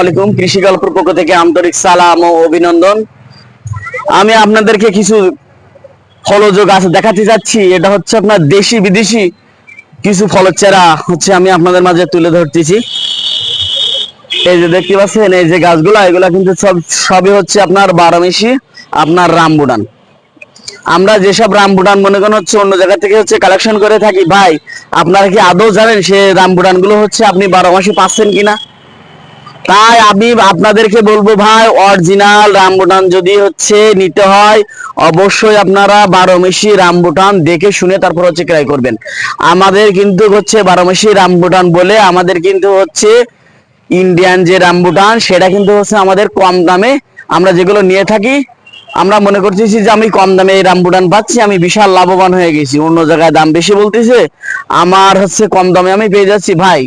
আলাইকুম, কৃষি গল্পের পক্ষ থেকে আন্তরিক সালাম ও অভিনন্দন। আমি আপনাদেরকে কিছু ফলজ গাছ দেখাতে যাচ্ছি, এটা হচ্ছে আপনার দেশি বিদেশি কিছু ফলের হচ্ছে আমি আপনাদের মাঝে তুলে ধরতেছি। এই যে দেখতে পাচ্ছেন, এই যে গাছগুলা, এগুলা কিন্তু সব, সবই হচ্ছে আপনার বারোমেশি আপনার রামবুডান আমরা যেসব রামবুটান মনে করেন হচ্ছে অন্য জায়গা থেকে হচ্ছে কালেকশন করে থাকি, ভাই, আপনারা কি আদৌ জানেন সে রামবুটানগুলো হচ্ছে আপনি বারো মাসে পাচ্ছেন কিনা? তাই আমি আপনাদেরকে বলব ভাই অরিজিনাল রামবুটান যদি হচ্ছে নিতে হয়, অবশ্যই আপনারা বারো মেশি রামবুটান দেখে শুনে তারপর হচ্ছে ক্রয় করবেন। আমাদের কিন্তু হচ্ছে বারো মেশি রামবুটান বলে আমাদের কিন্তু হচ্ছে ইন্ডিয়ান যে রামবুটান, সেটা কিন্তু হচ্ছে আমাদের কম দামে আমরা যেগুলো নিয়ে থাকি, আমরা মনে করতেছি যে আমি কম দামে এই রামবুটান পাচ্ছি, আমি বিশাল লাভবান হয়ে গেছি। অন্য জায়গায় দাম বেশি বলতেছে, আমার হচ্ছে কম দামে আমি পেয়ে যাচ্ছি। ভাই,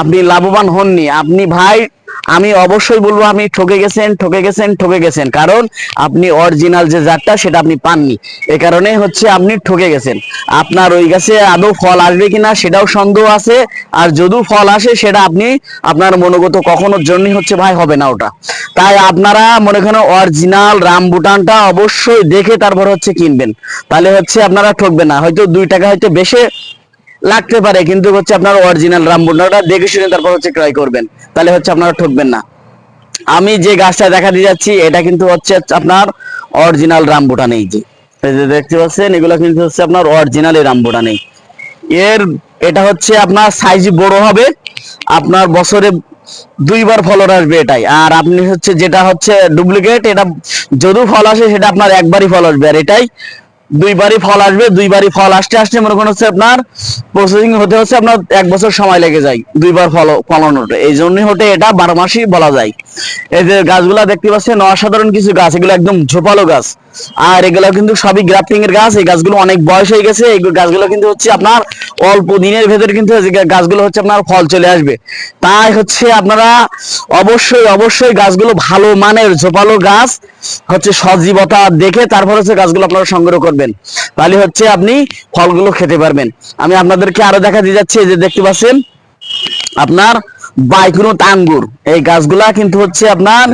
আপনি লাভবান হননি। আপনি ভাই আমি অবশ্যই বলব, আপনি ঠকে গেছেন ঠকে গেছেন ঠকে গেছেন। কারণ আপনি অরিজিনাল যে জাতটা, সেটা আপনি পাননি। এ কারণে হচ্ছে আপনি ঠকে গেছেন। আপনার ওই গাছে আদৌ ফল আসবে কিনা, সেটাও সন্দেহ আছে। আর যদিও ফল আসে, সেটা আপনি আপনার মনোগত কখনোর জন্যই হচ্ছে ভাই হবে না ওটা। তাই আপনারা মনে করেন অরিজিনাল রামবুটানটা অবশ্যই দেখে তারপর হচ্ছে কিনবেন। তাহলে হচ্ছে আপনারা ঠকবেন না। হয়তো দুই টাকা হয়তো বেশি লাগতে পারে, কিন্তু হচ্ছে আপনার অরিজিনাল রামবুটানটা দেখে শুনে তারপর হচ্ছে ক্রয় করবেন। তাহলে হচ্ছে আপনারা ঠকবেন না। আমি যে গাছটা দেখা দিয়ে যাচ্ছি, এটা কিন্তু হচ্ছে আপনার অরিজিনাল রামবুটান এই যে দেখতে পাচ্ছেন, এগুলো কিন্তু হচ্ছে আপনার অরিজিনাল এই রামবুটান এই এর, এটা হচ্ছে আপনার সাইজ বড় হবে, আপনার বছরে দুইবার ফলন আসবে এটাই। আর আপনি হচ্ছে যেটা হচ্ছে ডুপ্লিকেট এটা যদিও ফল আসে, সেটা আপনার একবারই ফল আসবে। আর এটাই দুইবারই ফল আসবে, দুইবারই ফল আসতে আসতে মনে করেন হচ্ছে আপনার প্রসেসিং হতে হচ্ছে আপনার এক বছর সময় লেগে যায় দুইবার ফল ফলন ওঠে এই জন্যই হতে এটা বারো মাসই বলা যায়। এই যে গাছগুলা দেখতে পাচ্ছেন, অসাধারণ কিছু গাছ, এগুলো একদম ঝোপালো গাছ। আর এগুলো কিন্তু সবই গ্রাফটিং এর গাছ, এই গাছগুলো অনেক বয়স হয়ে গেছে, এই গাছগুলো কিন্তু হচ্ছে আপনার অল্প দিনের ভেতরে কিন্তু গাছগুলো হচ্ছে আপনার ফল চলে আসবে। তাই হচ্ছে আপনারা অবশ্যই অবশ্যই গাছগুলো ভালো মানের ঝোপালো গাছ হচ্ছে সজীবতা দেখে তারপর হচ্ছে গাছগুলো আপনারা সংগ্রহ করবেন। তাহলে হচ্ছে আপনি ফলগুলো খেতে পারবেন। আমি আপনাদেরকে আরও দেখা দিয়ে যাচ্ছি যে দেখতে পাচ্ছেন, আপনার বাইকুনুত আঙ্গুর এই গাছগুলা কিন্তু হচ্ছে আপনার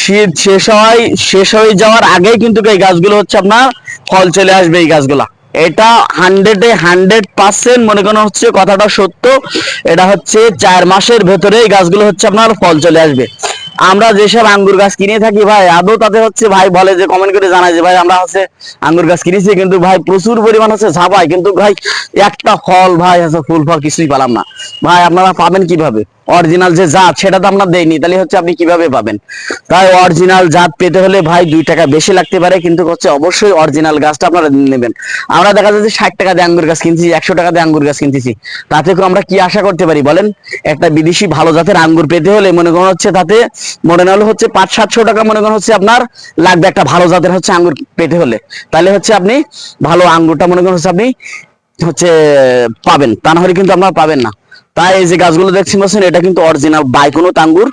শীত শেষ হয়, শেষ হয়ে যাওয়ার আগেই কিন্তু এই গাছগুলো হচ্ছে আপনার ফল চলে আসবে এই গাছগুলা। এটা হান্ড্রেডে হান্ড্রেড পার্সেন্ট মনে করেন হচ্ছে কথাটা সত্য। এটা হচ্ছে চার মাসের ভেতরে এই গাছগুলো হচ্ছে আপনার ফল চলে আসবে। আমরা যেসব আঙ্গুর গাছ কিনে থাকি ভাই, আদৌ তাতে হচ্ছে ভাই বলে যে কমেন্ট করে জানায় যে ভাই আমরা হচ্ছে আঙ্গুর গাছ কিনেছি, কিন্তু ভাই প্রচুর পরিমাণ হচ্ছে ঝাপাই কিন্তু ভাই একটা ফল ভাই, হচ্ছে ফুল ফল কিছুই পেলাম না। ভাই আপনারা পাবেন কীভাবে? অরিজিনাল যে জাত, সেটা তো আমরা দেইনি। তাহলে হচ্ছে আপনি কীভাবে পাবেন? তাই অরিজিনাল জাত পেতে হলে ভাই দুই টাকা বেশি লাগতে পারে, কিন্তু হচ্ছে অবশ্যই অরিজিনাল গাছটা আপনারা নেবেন। আমরা দেখা যাচ্ছে ষাট টাকা দিয়ে আঙ্গুর গাছ কিনছি একশো টাকা দিয়ে আঙ্গুর গাছ কিনতেছি। তাতে আমরা কি আশা করতে পারি বলেন? একটা বিদেশি ভালো জাতের আঙ্গুর পেতে হলে মনে করেন হচ্ছে তাতে মনে হলে হচ্ছে পাঁচ, সাতশো টাকা মনে করেন হচ্ছে আপনার লাগবে একটা ভালো জাতের হচ্ছে আঙ্গুর পেতে হলে। তাহলে হচ্ছে আপনি ভালো আঙ্গুরটা মনে করেন হচ্ছে আপনি হচ্ছে, পাবেন। তা না হলে কিন্তু আপনারা পাবেন না। তাই এই যে গাছগুলো দেখছেন বলছেন এটা কিন্তু অরিজিনাল বাই কোনো আঙ্গুর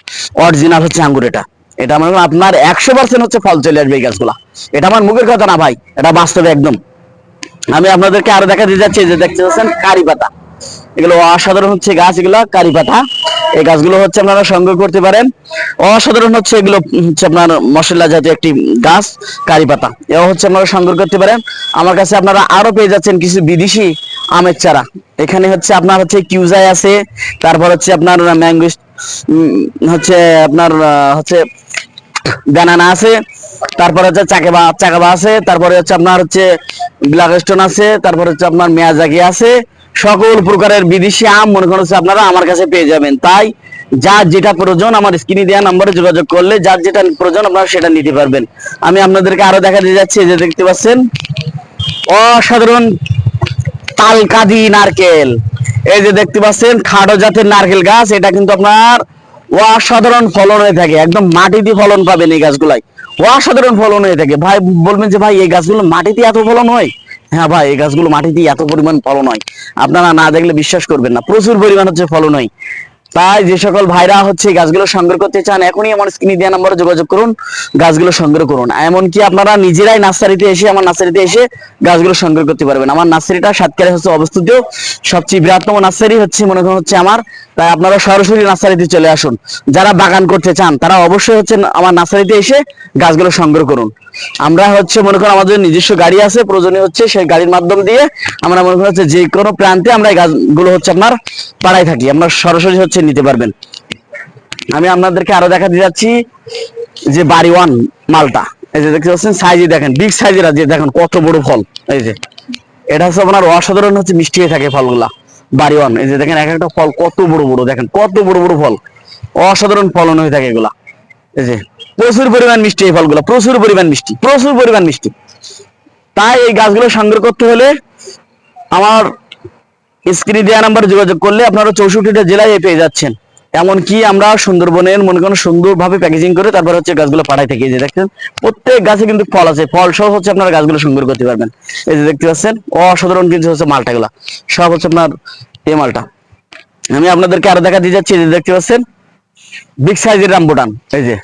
অরিজিনাল হচ্ছে আঙ্গুর এটা। এটা মানে আপনার একশো পার্সেন্ট হচ্ছে ফল চলে আসবে এই গাছগুলা। এটা আমার মুখের কথা না ভাই, এটা বাস্তবে একদম। আমি আপনাদেরকে আরও দেখা দিতে যাচ্ছি যে দেখতে পাচ্ছেন, কারি পাতা। এগুলো অসাধারণ হচ্ছে গাছ এগুলো কারি পাতা এই গাছগুলো হচ্ছে আপনারা সংগ্রহ করতে পারেন। অসাধারণ হচ্ছে এগুলো, হচ্ছে আপনার মশলা জাতীয় একটি গাছ কারি পাতা এও হচ্ছে আপনারা সংগ্রহ করতে পারেন। আমার কাছে আপনারা আরও পেয়ে যাচ্ছেন কিছু বিদেশি আমের চারা। এখানে হচ্ছে আপনার হচ্ছে কিউজাই আছে, তারপর হচ্ছে আপনার ম্যাঙ্গো হচ্ছে আপনার হচ্ছে ব্যানানা আছে, তারপরে হচ্ছে চাকাবা চাকাবা আছে, তারপরে হচ্ছে আপনার হচ্ছে ব্ল্যাক স্টোন আছে, তারপরে হচ্ছে আপনার মেয়াজাকি আছে সকল প্রকারের বিদেশি আম মনে করেন হচ্ছে আপনারা আমার কাছে পেয়ে যাবেন। তাই যার যেটা প্রয়োজন আমার স্ক্রিনে দেওয়া নম্বরে যোগাযোগ করলে যার যেটা প্রয়োজন আপনারা সেটা নিতে পারবেন। আমি আপনাদেরকে আরও দেখা দিয়ে যাচ্ছি যে দেখতে পাচ্ছেন। অসাধারণ তালকাদি নারকেল। এই যে দেখতে পাচ্ছেন, খাটো জাতের নারকেল গাছ, এটা কিন্তু আপনার অসাধারণ ফলন হয়ে থাকে। একদম মাটিতে ফলন পাবেন এই গাছগুলাই। অসাধারণ ফলন হয়ে থাকে। ভাই, বলবেন যে ভাই, এই গাছগুলো মাটিতে এত ফলন হয়? হ্যাঁ ভাই, এই গাছগুলো মাটিতে এত পরিমাণ ফলন হয়। আপনারা না দেখলে বিশ্বাস করবেন না, প্রচুর পরিমাণ হচ্ছে ফলন হয়। তাই যে সকল ভাইরা হচ্ছে গাছগুলো সংগ্রহ করতে চান, এখনই আমার স্ক্রিনে দেওয়া নম্বরে যোগাযোগ করুন, গাছগুলো সংগ্রহ করুন। এমনকি আপনারা নিজেরাই নার্সারিতে এসে, আমার নার্সারিতে এসে গাছগুলো সংগ্রহ করতে পারবেন। আমার নার্সারিটা সাতকারে হচ্ছে অবস্থিত। সবচেয়ে বৃহত্তম নার্সারি হচ্ছে, মনে করেন হচ্ছে আমার। তাই আপনারা সরাসরি নার্সারিতে চলে আসুন। যারা বাগান করতে চান, তারা অবশ্যই হচ্ছে আমার নার্সারিতে এসে গাছগুলো সংগ্রহ করুন। আমরা হচ্ছে মনে করেন আমাদের নিজস্ব গাড়ি আছে প্রয়োজনীয় হচ্ছে সেই গাড়ির মাধ্যম দিয়ে আমরা মনে করেন হচ্ছে যে কোনো প্রান্তে আমরা এই গাছগুলো হচ্ছে আপনার পাড়ায় থাকি আমরা সরাসরি হচ্ছে নিতে পারবেন। আমি আপনাদেরকে আরও দেখাতে যাচ্ছি যে বাড়ি ওয়ান মালটা। এই যে দেখতে পাচ্ছেন সাইজে দেখেন বিগ সাইজের আছে দেখেন কত বড় ফল। এই যে, এটা হচ্ছে আপনার অসাধারণ হচ্ছে মিষ্টি হয়ে থাকে ফলগুলা, বাড়ি ওয়ান। এই যে দেখেন, এক একটা ফল কত বড় বড়, দেখেন কত বড় বড় ফল। অসাধারণ ফলন হয়ে থাকে এগুলা। এই যে প্রচুর পরিমাণ মিষ্টি এই ফলগুলো, প্রচুর পরিমাণ মিষ্টি, প্রচুর পরিমাণ মিষ্টি। তাই এই গাছগুলো সংগ্রহ করতে হলে আমার স্ক্রিনে দেওয়া নাম্বার যোগাযোগ করলে আপনারা চৌষট্টিটা জেলায় এ পেয়ে যাচ্ছেন। এমনকি আমরা সুন্দরবনের মনে করেন সুন্দরভাবে প্যাকেজিং করে তারপর হচ্ছে গাছগুলো পাঠাই থেকে যে দেখছেন, প্রত্যেক গাছে কিন্তু ফল আছে, ফল সহ হচ্ছে আপনারা গাছগুলো সংগ্রহ করতে পারবেন। এই যে দেখতে পাচ্ছেন, অসাধারণ কিন্তু হচ্ছে মালটাগুলা সব হচ্ছে আপনার এই মালটা। আমি আপনাদেরকে আরও দেখা দিয়ে যাচ্ছি, এই যে দেখতে পাচ্ছেন বিগ সাইজের রামবুটান এই যে।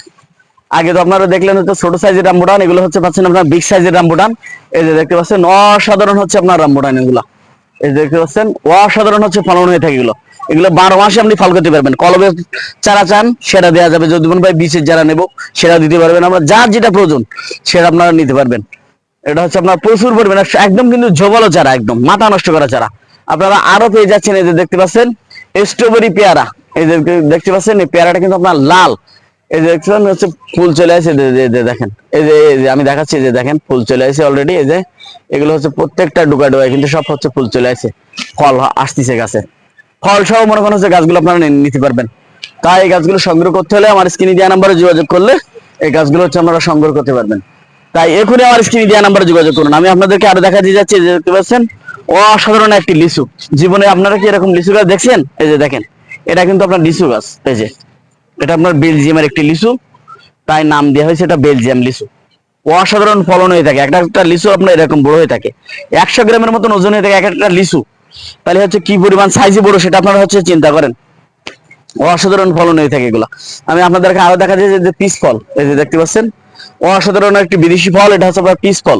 আগে তো আপনারা দেখলেন হচ্ছে ছোট সাইজের রামবুটান, এগুলো হচ্ছে পাচ্ছেন আপনার বিগ সাইজের রামবুটান। এই যে দেখতে পাচ্ছেন, অসাধারণ হচ্ছে আপনার রামবুটান এগুলা। এই যে দেখতে পাচ্ছেন, অসাধারণ হচ্ছে ফলন হয়ে থাকে এগুলো। এগুলো বারো মাসে আপনি ফল করতে পারবেন। কলবের চারা চান, সেটা দেওয়া যাবে। যদি মনে ভাই বীজের যারা নেব, সেটা দিতে পারবেন। আমরা যার যেটা প্রয়োজন, সেটা আপনারা নিতে পারবেন। এটা হচ্ছে আপনার প্রচুর পরিমাণে, একদম কিন্তু জবলো চারা, একদম মাথা নষ্ট করা চারা। আপনারা আরও পেয়ে যাচ্ছেন এই যে দেখতে পাচ্ছেন স্ট্রবেরি পেয়ারা। এই যে দেখতে পাচ্ছেন, এই পেয়ারাটা কিন্তু আপনার লাল। এই যে দেখতে পাচ্ছেন হচ্ছে ফুল চলে আসে দেখেন। এই যে এই যে, আমি দেখাচ্ছি যে দেখেন, ফুল চলে আসে অলরেডি এই যে, এগুলো হচ্ছে প্রত্যেকটা ডুকা ডুকা কিন্তু সব হচ্ছে ফুল চলে আসে। ফল আসতিছে গাছে। ফল সহ মনে করেন হচ্ছে গাছগুলো আপনারা নিতে পারবেন। তাই এই গাছগুলো সংগ্রহ করতে হলে আমার স্ক্রিনে দেওয়া নাম্বারে যোগাযোগ করলে এই গাছগুলো হচ্ছে আপনারা সংগ্রহ করতে পারবেন। তাই এখনই আমার স্ক্রিনে দেওয়া নাম্বারে যোগাযোগ করুন। আমি আপনাদেরকে আরও দেখা দিয়ে যাচ্ছি যে দেখতে পাচ্ছেন, অসাধারণ একটি লিচু। জীবনে আপনারা কি এরকম লিচু গাছ দেখছেন? এই যে দেখেন, এটা কিন্তু আপনার লিচু গাছ, এই যে। এটা আপনার বেলজিয়ামের একটি লিচু। তাই নাম দেওয়া হয়েছে এটা বেলজিয়াম লিচু। অসাধারণ ফলন হয়ে থাকে। একটা একটা লিচু আপনার এরকম বড় হয়ে থাকে। একশো গ্রামের মতন ওজন হয়ে থাকে এক একটা লিচু। তাহলে হচ্ছে কি পরিমাণ সাইজে বড় সেটা আপনারা হচ্ছে চিন্তা করেন। অসাধারণ ফলন হয়ে থাকে এগুলা। আমি আপনাদেরকে আরও দেখা যায় যে পিস ফল, এই যে দেখতে পাচ্ছেন? অসাধারণ একটি বিদেশি ফল, এটা হচ্ছে আপনার পিস ফল।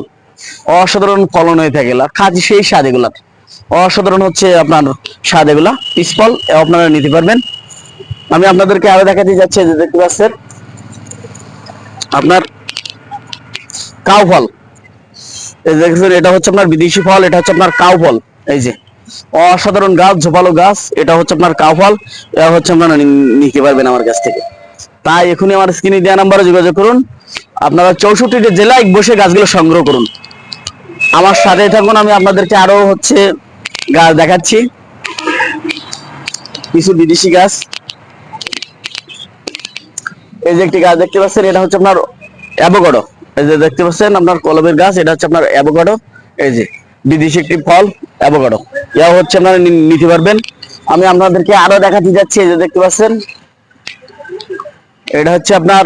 অসাধারণ ফলন হয়ে থাকে এগুলা। খাচ্ছি সেই স্বাদ এগুলা অসাধারণ হচ্ছে আপনার স্বাদ এগুলা পিস ফল আপনারা নিতে পারবেন। আমি আপনাদেরকে আরও দেখাতে যাচ্ছি যে দেখতে পাচ্ছেন। আপনার কাউ ফল। এই দেখছেন, এটা হচ্ছে আপনার বিদেশি ফল, এটা হচ্ছে আপনার কাউ ফল। এই যে, অসাধারণ গাছ, ঝোপালো গাছ, এটা হচ্ছে আপনার কাউ ফল, এটা হচ্ছে আপনারা নিতে পারবেন আমার কাছ থেকে। তাই এখনই আমার স্ক্রিনে দেওয়া নাম্বারে যোগাযোগ করুন। আপনারা চৌষট্টিটা জেলায় বসে গাছগুলো সংগ্রহ করুন। আমার সাথে থাকুন, আমি আপনাদেরকে আরও হচ্ছে গাছ দেখাচ্ছি। কিছু বিদেশি গাছ। এই যে একটি গাছ দেখতে পাচ্ছেন, এটা হচ্ছে আপনার অ্যাভোকাডো। এই যে দেখতে পাচ্ছেন আপনার কলমের গাছ, এটা হচ্ছে আপনার অ্যাভোকাডো। এই যে বিদেশি একটি ফল, অ্যাভোকাডো। এও হচ্ছে আপনারা নিতে পারবেন। আমি আপনাদেরকে আরও দেখাতে যাচ্ছি, এই যে দেখতে পাচ্ছেন। এটা হচ্ছে আপনার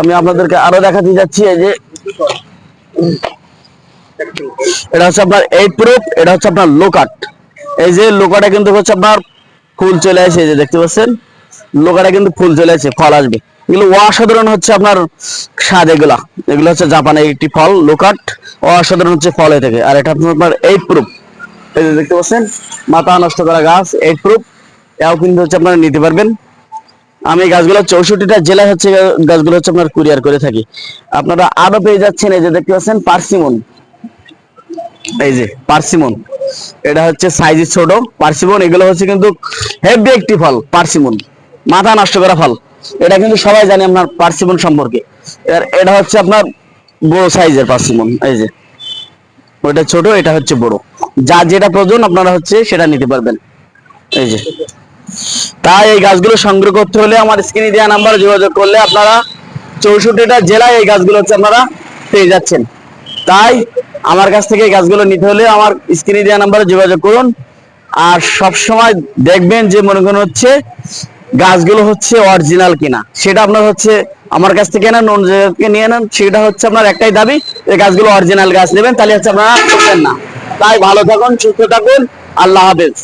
আমি আপনাদেরকে আরও দেখাতে যাচ্ছি, এই যে এটা হচ্ছে আপনার এইট প্রুফ, এটা হচ্ছে আপনার লোকাট এই যে লোকাটা কিন্তু হচ্ছে আপনার ফুল চলে আসে, এই যে দেখতে পাচ্ছেন। লোকাটা কিন্তু ফুল চলে আসে ফল আসবে। এগুলো অসাধারণ হচ্ছে আপনার স্বাদ এগুলা। এগুলো হচ্ছে জাপানের একটি ফল, লোকাট। অসাধারণ হচ্ছে ফল হয়ে থাকে। আর এটা আপনার এইট প্রুফ এই যে দেখতে পাচ্ছেন, মাথা নষ্ট করা গাছ এইট প্রুফ এও কিন্তু হচ্ছে আপনারা নিতে পারবেন। আমি এই গাছগুলো চৌষট্টিটা জেলায় হচ্ছে গাছগুলো হচ্ছে আপনার কুরিয়ার করে থাকি। আপনারা আরও পেয়ে যাচ্ছেন এই যে দেখতে পাচ্ছেন, পার্সিমন। এই যে, পার্সিমন। এটা হচ্ছে সাইজে ছোট, পার্সিমন। এগুলো হচ্ছে কিন্তু হেভি একটি ফল, পার্সিমন। মাথা নষ্ট করা ফল। এটা কিন্তু সবাই জানে আপনার পার্সিমন সম্পর্কে। এটা হচ্ছে আপনার বড় সাইজের পার্সিমন, এই যে। ওইটা ছোট, এটা হচ্ছে বড়। যা যেটা প্রয়োজন আপনারা হচ্ছে সেটা নিতে পারবেন। এই যে। তাই এই গাছগুলো সংগ্রহ করতে হলে আমার স্ক্রিনে দেওয়া নাম্বার যোগাযোগ করলে আপনারা চৌষট্টিটা জেলায় এই গাছগুলো হচ্ছে আপনারা পেয়ে যাচ্ছেন। তাই আমার কাছ থেকে এই গাছগুলো নিতে হলে আমার স্ক্রিনে দেওয়া নাম্বারে যোগাযোগ করুন। আর সব সময় দেখবেন যে মনে করেন হচ্ছে গাছগুলো হচ্ছে অরিজিনাল কিনা। সেটা আপনার হচ্ছে আমার কাছ থেকে নেন, অন্য নিয়ে নেন, সেটা হচ্ছে আপনার একটাই দাবি, এই গাছগুলো অরিজিনাল গাছ নেবেন, তাহলে হচ্ছে আপনারা করবেন না। তাই ভালো থাকুন, সুস্থ থাকুন, আল্লাহ হাফেজ।